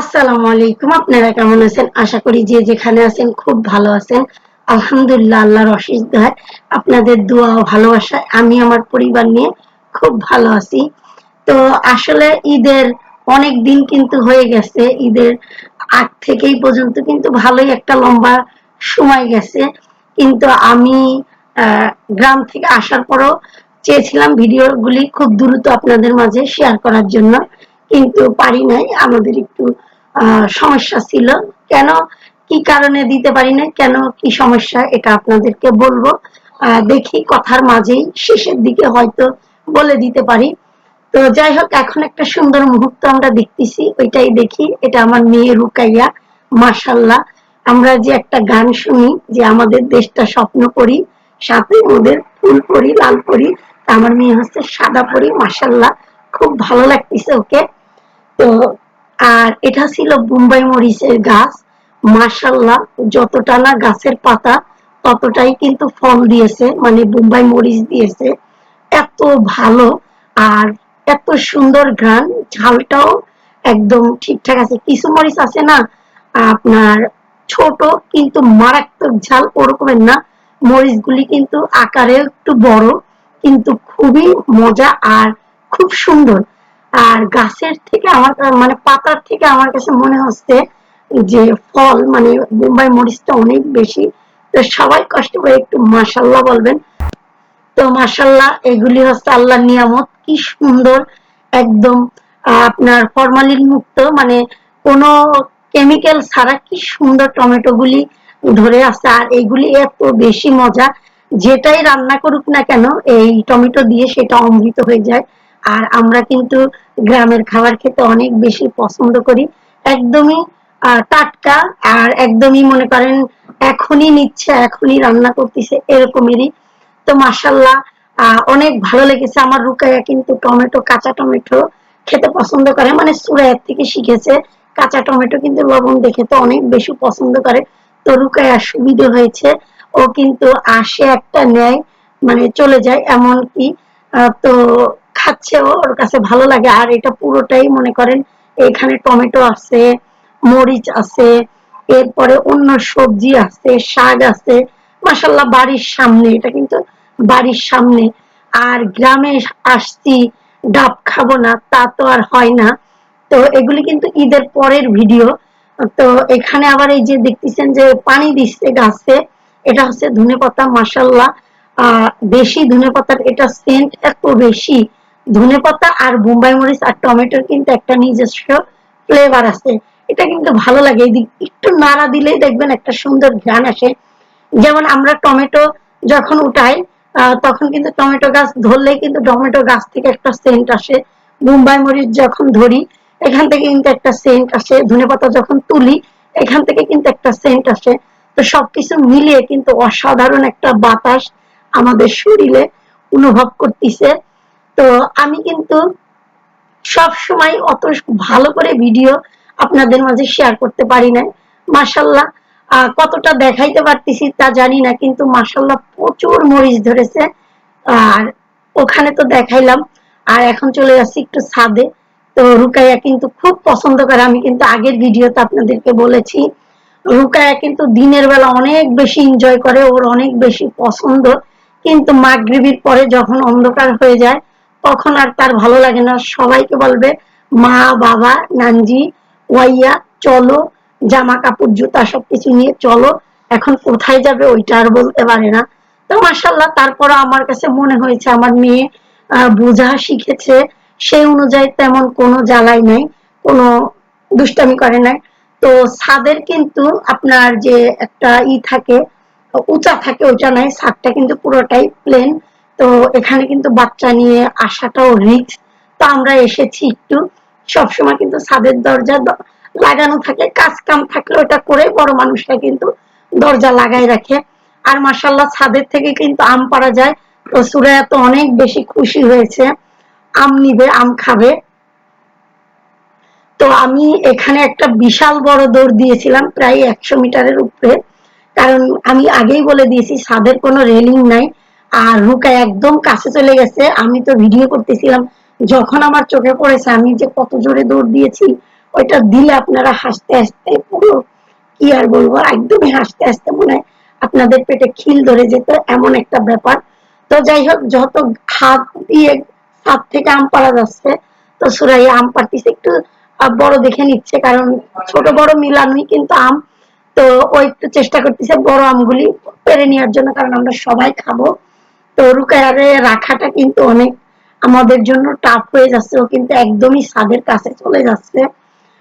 আসসালামু আলাইকুম, আপনারা কেমন আছেন? আশা করি যে যেখানে আছেন খুব ভালো আছেন। আলহামদুলিল্লাহ, আল্লাহর অশেষ আপনাদের দোয়া ও আমি আমার পরিবার নিয়ে খুব ভালো আছি। তো আসলে ঈদের অনেক দিন কিন্তু হয়ে গেছে। ঈদের আগ থেকেই পর্যন্ত কিন্তু ভালোই একটা লম্বা সময় গেছে। কিন্তু আমি গ্রাম থেকে আসার পরও চেয়েছিলাম ভিডিওগুলি খুব দ্রুত আপনাদের মাঝে শেয়ার করার জন্য। কিন্তু পারি নাই। আমাদের একটু সমস্যা ছিল। কেন? কি কারণে দিতে পারি না কেন কি সমস্যা? এটা আপনাদেরকে বলব। দেখি কথার মাঝেই শেষের দিকে হয়তো বলে দিতে পারি। তো যাই হোক, এখন একটা সুন্দর মুহূর্ত আমরা দেখতেছি। ওইটাই দেখি। এটা আমার মেয়ে রুকাইয়া মাশাল্লাহ আমরা যে একটা গান শুনি, যে আমাদের দেশটা স্বপ্ন করি, সাথে ওদের ফুল পরি লাল তা আমার মেয়ে হচ্ছে সাদা পরি মাশাল্লাহ খুব ভালো লাগতেছে ওকে। তো আর এটা ছিল বোম্বাই মরিচের গাছ। মাশাল্লাহ যতটা না গাছের পাতা, ততটাই কিন্তু ফল দিয়েছে মানে বোম্বাই মরিচ দিয়েছে। এত ভালো আর এত সুন্দর ঘ্রাণ, ঝালটাও একদম ঠিকঠাক আছে। কিছু মরিচ আছে না, আপনার ছোট কিন্তু মারাত্মক ঝাল, ওরকমের না। মরিচগুলি কিন্তু আকারে একটু বড়, কিন্তু খুবই মজা আর খুব সুন্দর। আর গাছের থেকে আমার মানে পাতার থেকে আমার কাছে মনে হচ্ছে যে ফল মানে বোম্বাই মরিচটা অনেক বেশি। তো সবাই কষ্ট করে একটু মাশাল্লাহ বলবেন। তো মাশাল্লাহ, এগুলি হচ্ছে আল্লাহ নিয়ামত। কি সুন্দর, একদম আপনার ফরমালিন মুক্ত মানে কোনো কেমিক্যাল ছাড়া কি সুন্দর টমেটো গুলি ধরে আছে। আর এইগুলি এত বেশি মজা, যেটাই রান্না করুক না কেন, এই টমেটো দিয়ে সেটা অমৃত হয়ে যায়। আর আমরা কিন্তু গ্রামের খাবার খেতে অনেক বেশি পছন্দ করি। একদমই টাটকা আর একদমই মনে করেন এখনই নিচ্ছে, এখনই রান্না করতেছে এরকমেরই। তো মাসাল্লাহ অনেক ভালো লেগেছে। আমার রুকাইয়া কিন্তু টমেটো, কাঁচা টমেটো খেতে পছন্দ করে। মানে সুরাইয়ের থেকে শিখেছে, কাঁচা টমেটো কিন্তু লবণ দেখে তো অনেক বেশি পছন্দ করে। তো রুকাইয়া সুবিধে হয়েছে। ও কিন্তু আসে একটা নেয় মানে চলে যায় এমন কি তো খাচ্ছে ওর কাছে ভালো লাগে। আর এটা পুরোটাই মনে করেন এখানে টমেটো আছে, মরিচ আছে, এরপরে অন্য সবজি আছে, শাক আছে। মাসাল্লাহ বাড়ির সামনে, এটা কিন্তু বাড়ির সামনে। আর গ্রামে আসছি, ডাব খাব না, তা তো আর হয় না। তো এগুলি কিন্তু ঈদের পরের ভিডিও। তো এখানে আবার এই যে দেখতেছেন যে পানি দিচ্ছে গাছে, এটা হচ্ছে ধনেপাতা মাসাল্লাহ আহ বেশি ধনেপাতার এটা সেন্ট এত বেশি। ধনেপাতা আর বোম্বাই মরিচ আর টমেটোর কিন্তু একটা নিজস্ব ফ্লেভার আছে। এটা কিন্তু ভালো লাগে। এই একটু নাড়া দিলেই দেখবেন একটা সুন্দর ঘ্রাণ আসে। যেমন আমরা টমেটো যখন উঠাই তখন কিন্তু টমেটো গাছ ধরলেই কিন্তু টমেটো গাছ থেকে একটা সেন্ট আসে। মুম্বাই মরিচ যখন ধরি, এখান থেকে কিন্তু একটা সেন্ট আসে। ধনেপাতা যখন তুলি, এখান থেকে কিন্তু একটা সেন্ট আসে। তো সবকিছু মিলিয়ে কিন্তু অসাধারণ একটা বাতাস আমাদের শরীরে অনুভব করতেছে। তো আমি কিন্তু সব সময় অত ভালো করে ভিডিও আপনাদের মাঝে শেয়ার করতে পারি না মাসাল্লাহ কতটা দেখাইতে পারতেছি তা জানি না, কিন্তু মাসাল্লাহ প্রচুর মরিচ ধরেছে। আর ওখানে তো দেখাইলাম। আর এখন চলে যাচ্ছি একটু ছাদে। তো রুকাইয়া কিন্তু খুব পছন্দ করে। আমি কিন্তু আগের ভিডিওতে আপনাদেরকে বলেছি রুকায়া কিন্তু দিনের বেলা অনেক বেশি এনজয় করে, ওর অনেক বেশি পছন্দ। কিন্তু মাগরিবির পরে যখন অন্ধকার হয়ে যায় তখন আর তার ভালো লাগে না। সবাইকে বলবে, মা, বাবা, নানজি, ওয়াইয়া, চলো জামা কাপড় জুতা সবকিছু নিয়ে চলো। এখন কোথায় যাবে ওইটা আর বলতে পারে না। তো মাসাল্লাহ তারপর আমার কাছে মনে হয়েছে, আমার মেয়ে বোঝা শিখেছে। সেই অনুযায়ী তেমন কোনো জ্বালাই নাই, কোনো দুষ্টামি করে নাই। তো ছাদের কিন্তু আপনার যে একটা ই থাকে, উঁচা থাকে, ওইটা নাই। ছাদটা কিন্তু পুরোটাই প্লেন তো এখানে কিন্তু বাচ্চা নিয়ে আসাটাও রিস্ক তো আমরা এসেছি একটু। সবসময় কিন্তু ছাদের দরজা লাগানো থাকে কাজ কাম থাকলে ওটা করে বড় মানুষরা কিন্তু দরজা লাগাই রাখে। আর মাসাল্লাহ ছাদের থেকে কিন্তু আম পাড়া যায়। তো সুরায়া তো অনেক বেশি খুশি হয়েছে। আম নিবে, আম খাবে। তো আমি এখানে একটা বিশাল বড় দৌড় দিয়েছিলাম, প্রায় একশো মিটারের উপরে। কারণ আমি আগেই বলে দিয়েছি, ছাদের কোনো রেলিং নাই। আর রুকা একদম কাছে চলে গেছে। আমি তো ভিডিও করতেছিলাম, যখন আমার চোখে পড়েছে, আমি যে কত জোরে দৌড় দিয়েছি, ওইটা দিলে আপনারা হাসতে হাসতে পুরো, কি আর বলব, একদমই হাসতে হাসতে মনে হয় আপনাদের পেটে খিল ধরে যেত, এমন একটা ব্যাপার। তো যাই হোক, যত হাত দিয়ে হাত থেকে আম পাড়া যাচ্ছে, তো সুরাই আম পাড়তিছে, একটু বড় দেখে নিচ্ছে, কারণ ছোট বড় মিলানোই কিন্তু আম, তো ও একটু চেষ্টা করতেছে বড় আমগুলি পেরে নেওয়ার জন্য, কারণ আমরা সবাই খাব। তো রুকায়ারে রাখাটা কিন্তু অনেক আমাদের জন্য টাফ হয়ে যাচ্ছে। ও কিন্তু একদমই স্বাদের কাছে চলে যাচ্ছে।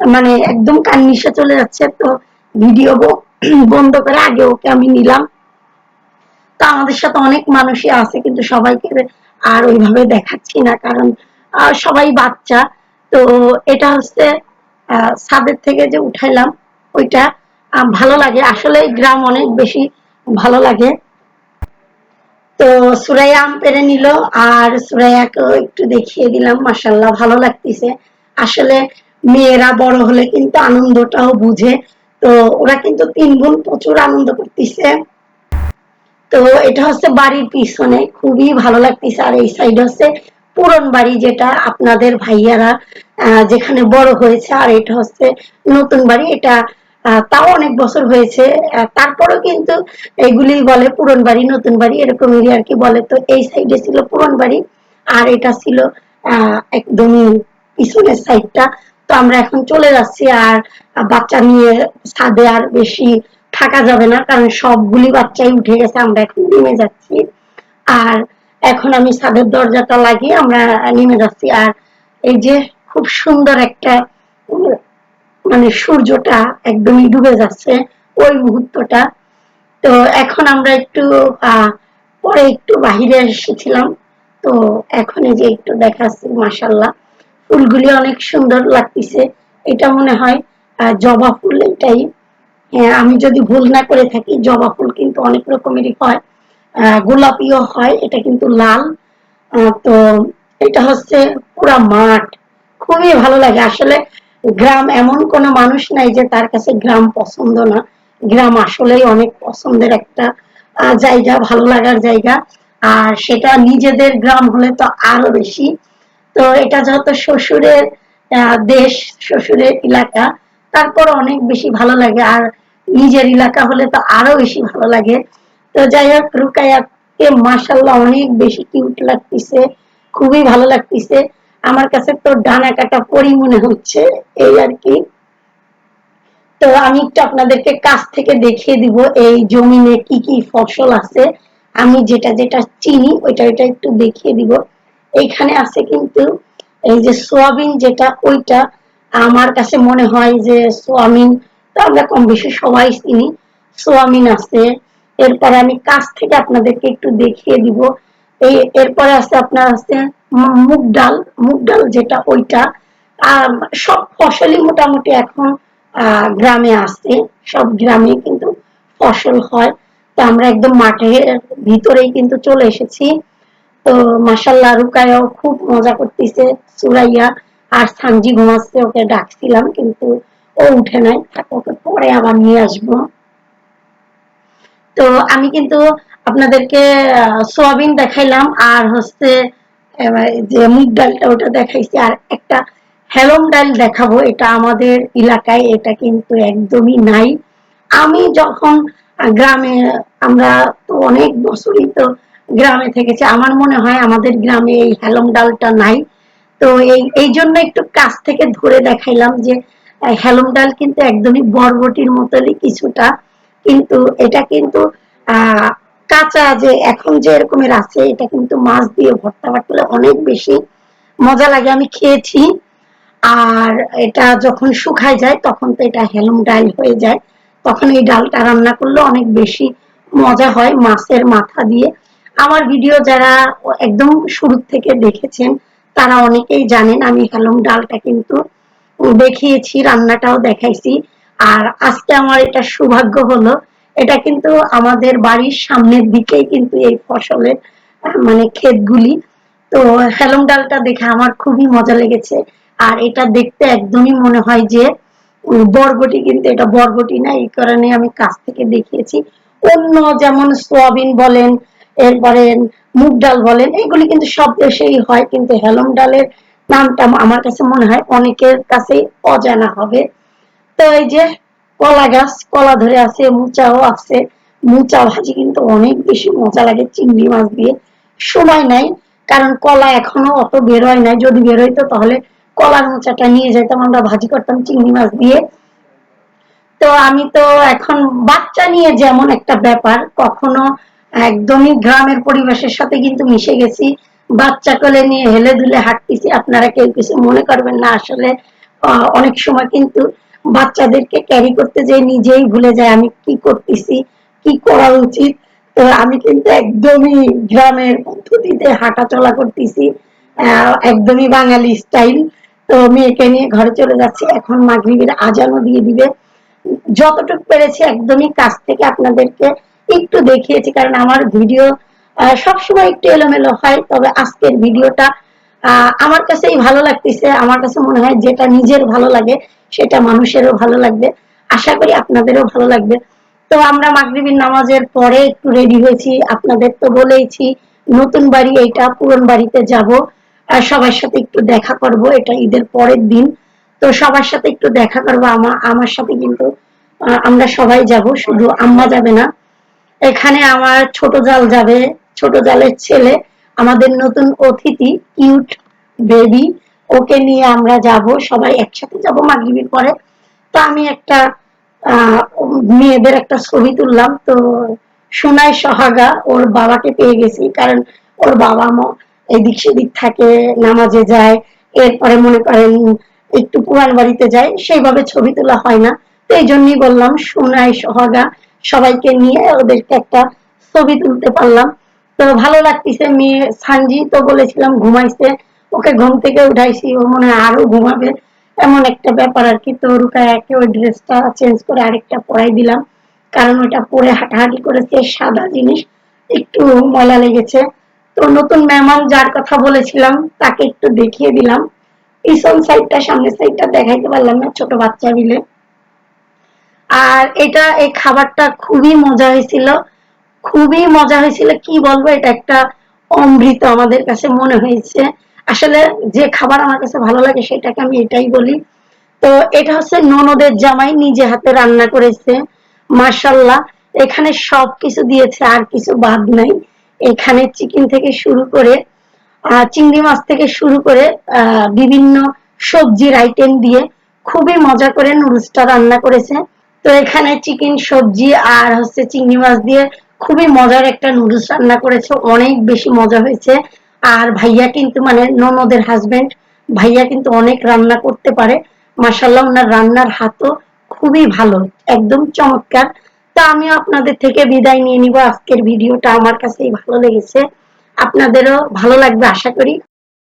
মানে একদম কান্নিসে চলে যাচ্ছে। তো ভিডিও বন্ধ করে আগে ওকে আমি নিলাম। তো আমাদের সাথে অনেক মানুষই আছে, কিন্তু সবাইকে আর ওইভাবে দেখাচ্ছি না। কারণ সবাই বাচ্চা। তো এটা হচ্ছে ছাদের থেকে যে উঠাইলাম, ওইটা ভালো লাগে। আসলে গ্রাম অনেক বেশি ভালো লাগে। তো সুরাইয়া আম পেরে নিল, আর সুরাইয়াকে একটু দেখিয়ে দিলাম মাসাল্লাহ ভালো লাগতেছে। আসলে মেয়েরা বড় হলে কিন্তু আনন্দটাও বুঝে। তো ওরা কিন্তু তিন বোন প্রচুর আনন্দ করতেছে। তো এটা হচ্ছে বাড়ির পিছনে, খুবই ভালো লাগতেছে। আর এই সাইড হচ্ছে পুরন বাড়ি যেটা আপনাদের ভাইয়ারা যেখানে বড় হয়েছে, আর এটা হচ্ছে নতুন বাড়ি। এটা তাও অনেক বছর হয়েছে। তারপরেও কিন্তু এগুলি বলে পুরন বাড়ি, নতুন বাড়ি এরকমই আর কি বলে। তো এই সাইডে ছিল পুরন বাড়ি, আর এটা ছিল একদমই পিছনের সাইডটা তো আমরা এখন চলে যাচ্ছি, আর বাচ্চা নিয়ে ছাদে আর বেশি থাকা যাবে না, কারণ সবগুলি বাচ্চাই উঠে গেছে, আমরা এখন নেমে যাচ্ছি। আর এখন আমি ছাদের দরজাটা লাগিয়ে আমরা নেমে যাচ্ছি, আর এই যে খুব সুন্দর একটা মানে সূর্যটা একদমই ডুবে যাচ্ছে ওই মুহূর্তটা। তো এখন আমরা একটু পরে একটু বাহিরে এসেছিলাম। তো এখন এই যে একটু দেখাচ্ছি মাসাল্লাহ ফুলগুলি অনেক সুন্দর লাগতেছে, এটা মনে হয় জবা ফুল এটাই। হ্যাঁ আমি যদি ভুল না করে থাকি, জবা ফুল কিন্তু অনেক রকমেরই হয়। গোলাপিও হয়, এটা কিন্তু লাল। তো এটা হচ্ছে পুরা মাঠ। খুবই ভালো লাগে। আসলে গ্রাম এমন কোনো মানুষ নাই যে তার কাছে গ্রাম পছন্দ না। গ্রাম আসলেই অনেক পছন্দের একটা জায়গা, ভালো লাগার জায়গা। আর সেটা নিজেদের গ্রাম হলে তো আরও বেশি। তো এটা যেহেতু শ্বশুরের দেশ, শ্বশুরের এলাকা, তারপর অনেক বেশি ভালো লাগে। আর নিজের এলাকা হলে তো আরও বেশি ভালো লাগে। তো যাই হোক রুকায়াকে মাসাল্লাহ অনেক বেশি কিউট লাগতেছে, খুবই ভালো লাগতেছে। আমার কাছে তো ডানা কাটা পরি মনে হচ্ছে, এই আর কি। তো আমি একটু আপনাদেরকে কাছ থেকে দেখিয়ে দিব, এই জমিনে কি কি ফসল আছে। আমি যেটা যেটা চিনি, ওইটা ওইটা একটু দেখিয়ে দিব। এইখানে আছে কিন্তু এই যে সোয়াবিন যেটা, ওইটা আমার কাছে মনে হয় যে সোয়াবিন, তো আমরা কম বেশি সবাই চিনি, সোয়াবিন আছে। এরপরে আমি কাছ থেকে আপনাদেরকে একটু দেখিয়ে দিব। এই এরপরে আছে, আপনার আছে মুগ ডাল মুগ ডাল যেটা ওইটা সব ফসলই মোটামুটি এখন গ্রামে আছে সব গ্রামে কিন্তু ফসল হয়। তো আমরা একদম মাঠের ভিতরেই কিন্তু চলে এসেছি। তো মাসাল্লাহ রুকায়াও খুব মজা করতেছে। সুরাইয়া আর সানজি ঘুমাচ্ছে, ওকে ডাকছিলাম, কিন্তু ও উঠে নাই। ওকে পরে আবার নিয়ে আসব। তো আমি কিন্তু আপনাদেরকে সোয়াবিন দেখাইলাম। আর হচ্ছে যে মুগ ডালটা ওটা দেখাইছি, আর একটা হেলম ডাল দেখাবো, এটা আমাদের এলাকায়, এটা কিন্তু একদমই নাই। আমি যখন গ্রামে, আমরা তো অনেক বছরই তো গ্রামে থেকেছি, আমার মনে হয় আমাদের গ্রামে এই হেলম ডালটা নাই। তো এই এই জন্য একটু কাছ থেকে ধরে দেখাইলাম যে হেলম ডাল কিন্তু একদমই বরবটির মতনই কিছুটা, কিন্তু এটা কিন্তু, আহ কাঁচা যে এখন যে এরকমের আছে, এটা কিন্তু মাছ দিয়ে ভর্তা বাটলে অনেক বেশি মজা লাগে। আমি খেয়েছি, আর এটা যখন শুকায় যায়, তখন তো এটা হেলম ডাল হয়ে যায়। তখন এই ডালটা রান্না করলে অনেক বেশি মজা হয় মাছের মাথা দিয়ে। আমার ভিডিও যারা একদম শুরু থেকে দেখেছেন, তারা অনেকেই জানেন আমি হেলম ডালটা কিন্তু দেখিয়েছি, রান্নাটাও দেখাইছি। আর আজকে আমার এটা সৌভাগ্য হলো এটা কিন্তু আমাদের বাড়ির সামনের দিকেই কিন্তু এই ফসলের মানে ক্ষেতগুলি। তো হেলম ডালটা দেখে আমার খুবই মজা লেগেছে। আর এটা দেখতে একদমই মনে হয় যে বরবটি কিন্তু এটা বরবটি না, এই কারণে আমি কাছ থেকে দেখিয়েছি। অন্য যেমন সোয়াবিন বলেন, এরপরে মুগ ডাল বলেন এগুলি কিন্তু সব দেশেই হয়, কিন্তু হেলম ডালের নামটা আমার কাছে মনে হয় অনেকের কাছেই অজানা হবে। তো এই যে কলা গাছ, কলা ধরে আছে, মুচাও আছে। মুচা ভাজি কিন্তু অনেক বেশি মজা লাগে চিংড়ি মাছ দিয়ে। সময় নাই, কারণ কলা এখনও অত বের হয় নাই। যদি বের হইতো তাহলে কলার মোচাটা নিয়ে যেতাম আমরা ভাজি করতাম চিংড়ি মাছ দিয়ে। তো আমি তো এখন বাচ্চা নিয়ে যেমন একটা ব্যাপার, কখনো একদমই গ্রামের পরিবেশের সাথে কিন্তু মিশে গেছি। বাচ্চা কোলে নিয়ে হেলে দুলে হাঁটতেছি। আপনারা কেউ কিছু মনে করবেন না, আসলে অনেক সময় কিন্তু বাচ্চাদেরকে ক্যারি করতে যে নিজেই ভুলে যায়, আমি কি করতেছি, কি করা উচিত? তো আমি কিন্তু একদমই গ্রামের পদ্ধতিতে হাঁটা চলা করতেছি একদমই বাঙালি স্টাইল তো মেয়েকে নিয়ে ঘরে চলে যাচ্ছি, এখন মাগরিবের আজানও দিয়ে দিবে। যতটুকু পেরেছি একদমই কাছ থেকে আপনাদেরকে একটু দেখিয়েছি, কারণ আমার ভিডিও সবসময় একটু এলোমেলো হয়, তবে আজকের ভিডিওটা আমার কাছেই ভালো লাগতেছে। আমার কাছে মনে হয় যেটা নিজের ভালো লাগে, সেটা মানুষেরও ভালো লাগবে। আশা করি আপনাদেরও ভালো লাগবে। তো আমরা মাগরিবির নামাজের পরে একটু রেডি হয়েছি। আপনাদের তো বলেইছি, নতুন বাড়ি এইটা, পুরন বাড়িতে যাব। আর সবার সাথে একটু দেখা করব, এটা ঈদের পরের দিন। তো সবার সাথে একটু দেখা করব। আমার আমার সাথে কিন্তু আমরা সবাই যাব, শুধু আম্মা যাবে না। এখানে আমার ছোট জাল যাবে, ছোট জালের ছেলে। আমাদের নতুন অতিথি কিউট বেবি ওকে নিয়ে আমরা যাব, সবাই একসাথে যাব মাগরিবির পরে। তো আমি একটা মেয়েদের একটা ছবি তুললাম। তো সোনাই সহাগা ওর বাবাকে পেয়ে গেছি, কারণ ওর বাবা মা এদিক সেদিক থাকে, নামাজে যায়, এরপরে মনে করেন একটু পুরান বাড়িতে যায়, সেইভাবে ছবি তোলা হয় না। তো এই জন্যই বললাম, সোনাই সোহাগা সবাইকে নিয়ে ওদেরকে একটা ছবি তুলতে পারলাম। তো ভালো লাগতেছে, মেয়ে সানজি তো বলেছিলাম ঘুমাইছে, ওকে ঘুম থেকে উঠাইছি, ও মনে হয় আরও ঘুমাবে। এমন একটা ব্যাপার আর কি, তো রুকায়াকে ওই ড্রেসটা চেঞ্জ করে আরেকটা পরাই দিলাম, কারণ ওটা পরে হাঁটাহাঁটি করেছে, সাদা জিনিস, একটু ময়লা লেগেছে। তো নতুন মেহমান যার কথা বলেছিলাম, তাকে একটু দেখিয়ে দিলাম। পিছন সাইডটা, সামনের সাইডটা দেখাইতে পারলাম না, ছোট বাচ্চা মিলে। আর এটা, এই খাবারটা খুবই মজা হয়েছিল। খুবই মজা হয়েছিল। কি বলব, এটা একটা অমৃত আমাদের কাছে মনে হয়েছে। আসলে যে খাবার আমার কাছে ভালো লাগে সেটাকে আমি এটাই বলি। তো এটা হচ্ছে ননদের জামাই নিজে হাতে রান্না করেছে। মার্শাল্লাহ এখানে সব কিছু দিয়েছে, আর কিছু বাদ নাই। এখানে চিকেন থেকে শুরু করে চিংড়ি মাছ থেকে শুরু করে বিভিন্ন সবজির আইটেম দিয়ে খুবই মজা করে নুডলসটা রান্না করেছে। তো এখানে চিকেন সবজি, আর হচ্ছে চিংড়ি মাছ দিয়ে খুবই মজার একটা নুডলস রান্না করেছে, অনেক বেশি মজা হয়েছে। আর ভাইয়া কিন্তু মানে ননদের হাজবেন্ড ভাইয়া কিন্তু অনেক রান্না করতে পারে। মাসাল্লাহ ওনার রান্নার হাতও খুবই ভালো, একদম চমৎকার। তা আমি আপনাদের থেকে বিদায় নিয়ে নিব। আজকের ভিডিওটা আমার কাছেই ভালো লেগেছে। আপনাদেরও ভালো লাগবে, আশা করি।